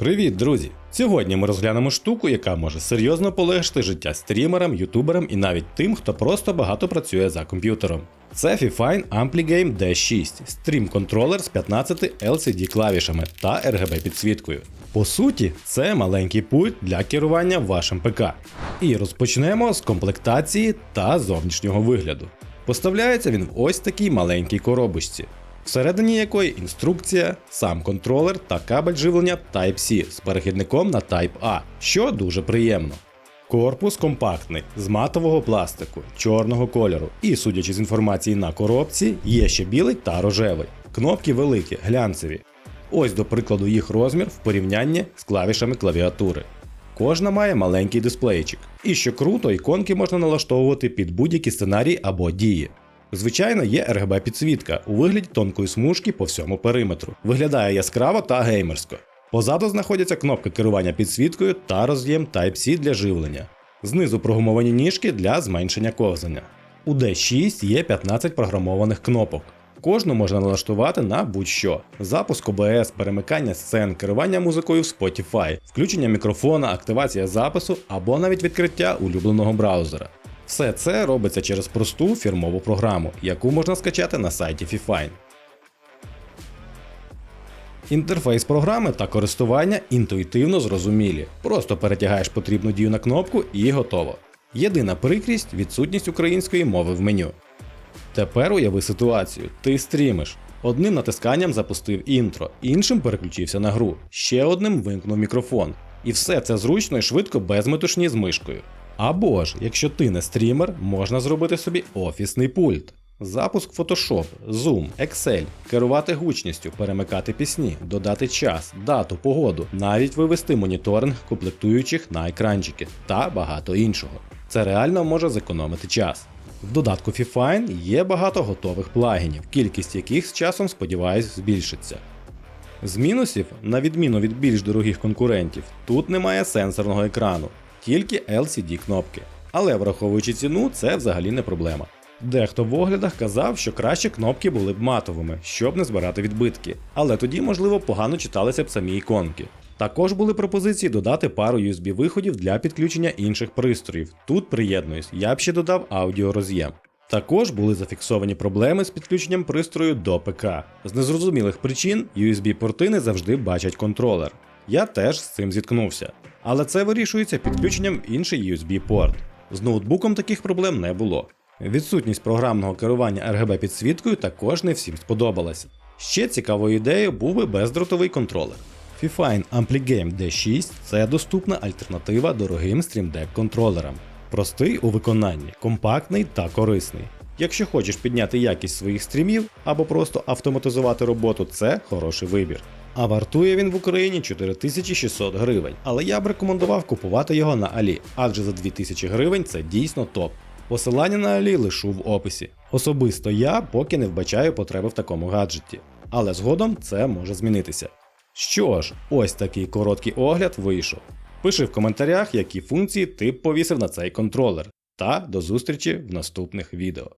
Привіт, друзі! Сьогодні ми розглянемо штуку, яка може серйозно полегшити життя стрімерам, ютуберам і навіть тим, хто просто багато працює за комп'ютером. Це Fifine AmpliGame D6, стрім-контролер з 15 LCD клавішами та RGB підсвіткою. По суті, це маленький пульт для керування вашим ПК. І розпочнемо з комплектації та зовнішнього вигляду. Поставляється він в ось такій маленькій коробочці, всередині якої інструкція, сам контролер та кабель живлення Type-C з перехідником на Type-A, що дуже приємно. Корпус компактний, з матового пластику, чорного кольору, і, судячи з інформації на коробці, є ще білий та рожевий. Кнопки великі, глянцеві. Ось до прикладу їх розмір в порівнянні з клавішами клавіатури. Кожна має маленький дисплейчик. І що круто, іконки можна налаштовувати під будь-які сценарії або дії. Звичайно, є RGB підсвітка у вигляді тонкої смужки по всьому периметру. Виглядає яскраво та геймерсько. Позаду знаходяться кнопка керування підсвіткою та роз'єм Type-C для живлення. Знизу програмовані ніжки для зменшення ковзання. У D6 є 15 програмованих кнопок. Кожну можна налаштувати на будь-що: запуск OBS, перемикання сцен, керування музикою в Spotify, включення мікрофона, активація запису або навіть відкриття улюбленого браузера. Все це робиться через просту фірмову програму, яку можна скачати на сайті Fifine. Інтерфейс програми та користування інтуїтивно зрозумілі. Просто перетягаєш потрібну дію на кнопку і готово. Єдина прикрість відсутність української мови в меню. Тепер уяви ситуацію: ти стрімиш. Одним натисканням запустив інтро, іншим переключився на гру, ще одним вимкнув мікрофон. І все це зручно і швидко без метушні з мишкою. Або ж, якщо ти не стрімер, можна зробити собі офісний пульт. Запуск Photoshop, Zoom, Excel, керувати гучністю, перемикати пісні, додати час, дату, погоду, навіть вивести моніторинг комплектуючих на екранчики та багато іншого. Це реально може зекономити час. В додатку Fifine є багато готових плагінів, кількість яких з часом, сподіваюсь, збільшиться. З мінусів, на відміну від більш дорогих конкурентів, тут немає сенсорного екрану, тільки LCD кнопки. Але враховуючи ціну, це взагалі не проблема. Дехто в оглядах казав, що краще кнопки були б матовими, щоб не збирати відбитки, але тоді, можливо, погано читалися б самі іконки. Також були пропозиції додати пару USB-виходів для підключення інших пристроїв. Тут приєднуюсь, я б ще додав аудіороз'єм. Також були зафіксовані проблеми з підключенням пристрою до ПК. З незрозумілих причин USB-порти не завжди бачать контролер. Я теж з цим зіткнувся. Але це вирішується підключенням інший USB-порт. З ноутбуком таких проблем не було. Відсутність програмного керування RGB підсвіткою також не всім сподобалася. Ще цікавою ідеєю був би бездротовий контролер. Fifine AmpliGame D6 це доступна альтернатива дорогим Stream Deck контролерам. Простий у виконанні, компактний та корисний. Якщо хочеш підняти якість своїх стрімів або просто автоматизувати роботу, це хороший вибір. А вартує він в Україні 4600 гривень, але я б рекомендував купувати його на Алі, адже за 2000 гривень це дійсно топ. Посилання на Алі лишу в описі. Особисто я поки не вбачаю потреби в такому гаджеті, але згодом це може змінитися. Що ж, ось такий короткий огляд вийшов. Пиши в коментарях, які функції ти б повісив на цей контролер. Та до зустрічі в наступних відео.